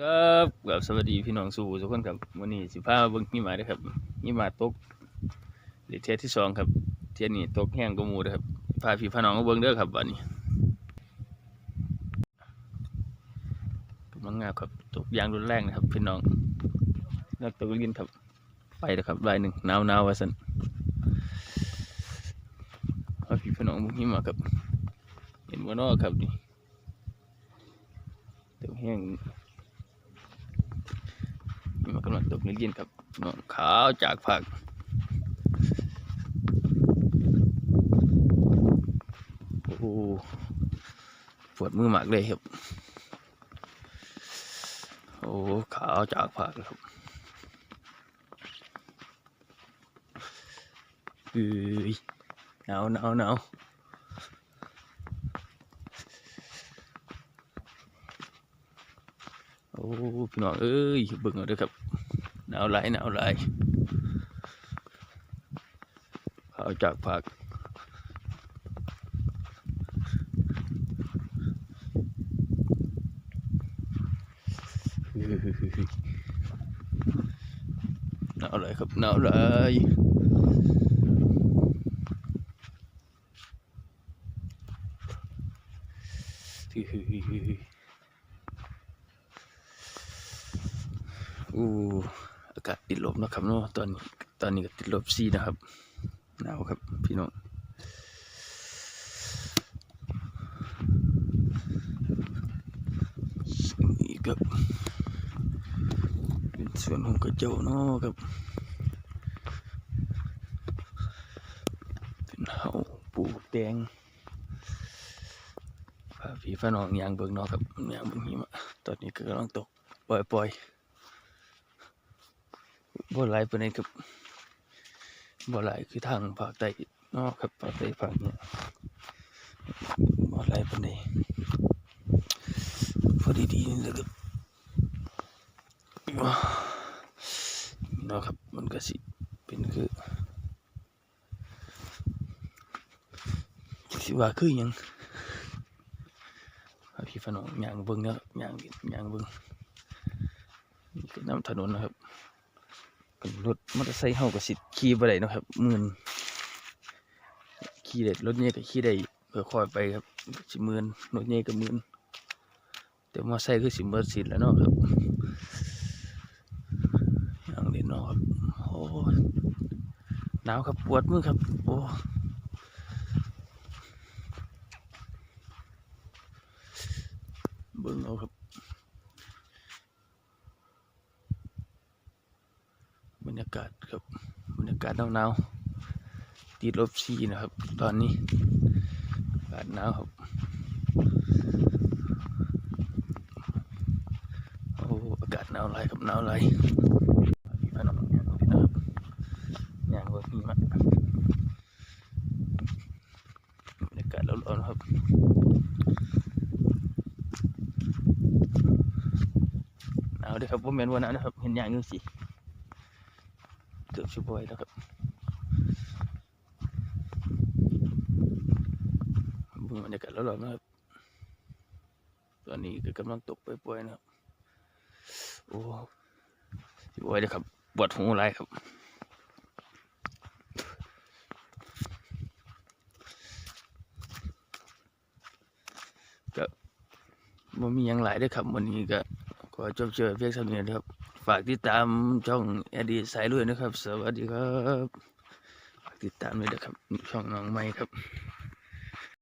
ครับกับสวัสดีพี่น้องสู่ทุกคนครับวันนี้สิพามาเบิ่งหิมะเด้อครับหิมะตกเดี๋ยวเทียที่สองครับ เทียนี้ตกแห้งกว่าหมู่เด้อครับพาพี่พาน้องมาเบิ่งเด้อครับวันนี้กำลังงาครับตกยางรุนแรงนะครับพี่น้องนักตกลินครับ ไปแล้วครับรายหนึ่งหนาวหนาวว่าสันพาพี่พาน้องเบิ่งหิมะครับ เห็นว่านอครับนี่ตกแห้งำลังตกเย็นๆครับน้องขาวจากผักโอ้โหปวดมือมากเลยครับโอ้ขาวจากผักยครับเอ้ยหนาวหนาวหนาวโอ้พี่น้องเอ้ยเบิ่งเอาเด้อครับ หนาวไหลายหนาวายข้าวจากผักหนาวไหลายครับหนาวไหลายอู้อากาศติดลบนะครับเนาะตอนนี้ตอนนี้ก็ติดลบสี่นะครับหนาวครับพี่น้องนี่ครับเป็นส่วนของกระเจ้าเนาะครับเป็นเฮาปลูกแดงพาพี่ฟ้าน้องยางเบิ่งเนาะครับยางเบิ่งหิมะตอนนี้ก็กำลังตกปล่อยๆ บ่หลายปานใดครับบ่หลายคือทางภาคใต้นาะครับภาคใต้ภาคเนี้ยบ่หลายปานใดพอดีๆนี่แหละครับเนาะครับมันก็สิเป็นคือสิว่าคือหยังพี่ฝนองย่างเบิ่งเนาะย่างย่างเบิ่งนี่คือน้ำถนนนะครับ เป็นรถมอเตอร์ไซค์เฮาก็สิขี่บ่ได้นะครับมื่นขี่ได้รถเนี้ก็ขี่ได้เพื่อคอยไปครับสิมื่นรถเนี้ก็มื่นแต่มอเตอร์ไซค์คือสิเบิดสิทธิ์แล้วเนาะครับอย่างนี้เนาะครับโอ้หนาวครับปวดมือครับ โอ้เบิ่งเอาครับรรยากาศครับบ รรยากาศหนาวๆติดลบสี่นะครับ ตอนนี้อากาศหนาวครับโอ้อากาศหนาวไรครับหนาวไรพี่น้องอย่านี้นะครับอย่างว่ามีมากบรรยากาศร้อนๆครับหนาวเด้อครับผมเห็นว่าหนาวนะครับเห็นอย่างนี้สิ เกือบชั่วโมงแล้วครับบิ่งบรรยากาศแล้วหรอนะครับ ตอนนี้ก็กำลังตกปล่อยๆนะครับ โอ้ชั่วโมงเลยครับปวดหูไรครับก็บ่มียังหลายด้วยครับวันนี้ก็ขอจบเจอเพียงเท่านี้นะครับ ฝากติดตามช่องอดีสายลุยนะครับ สวัสดีครับ ฝากติดตามด้วยนะครับ ช่องน้องไม้ครับ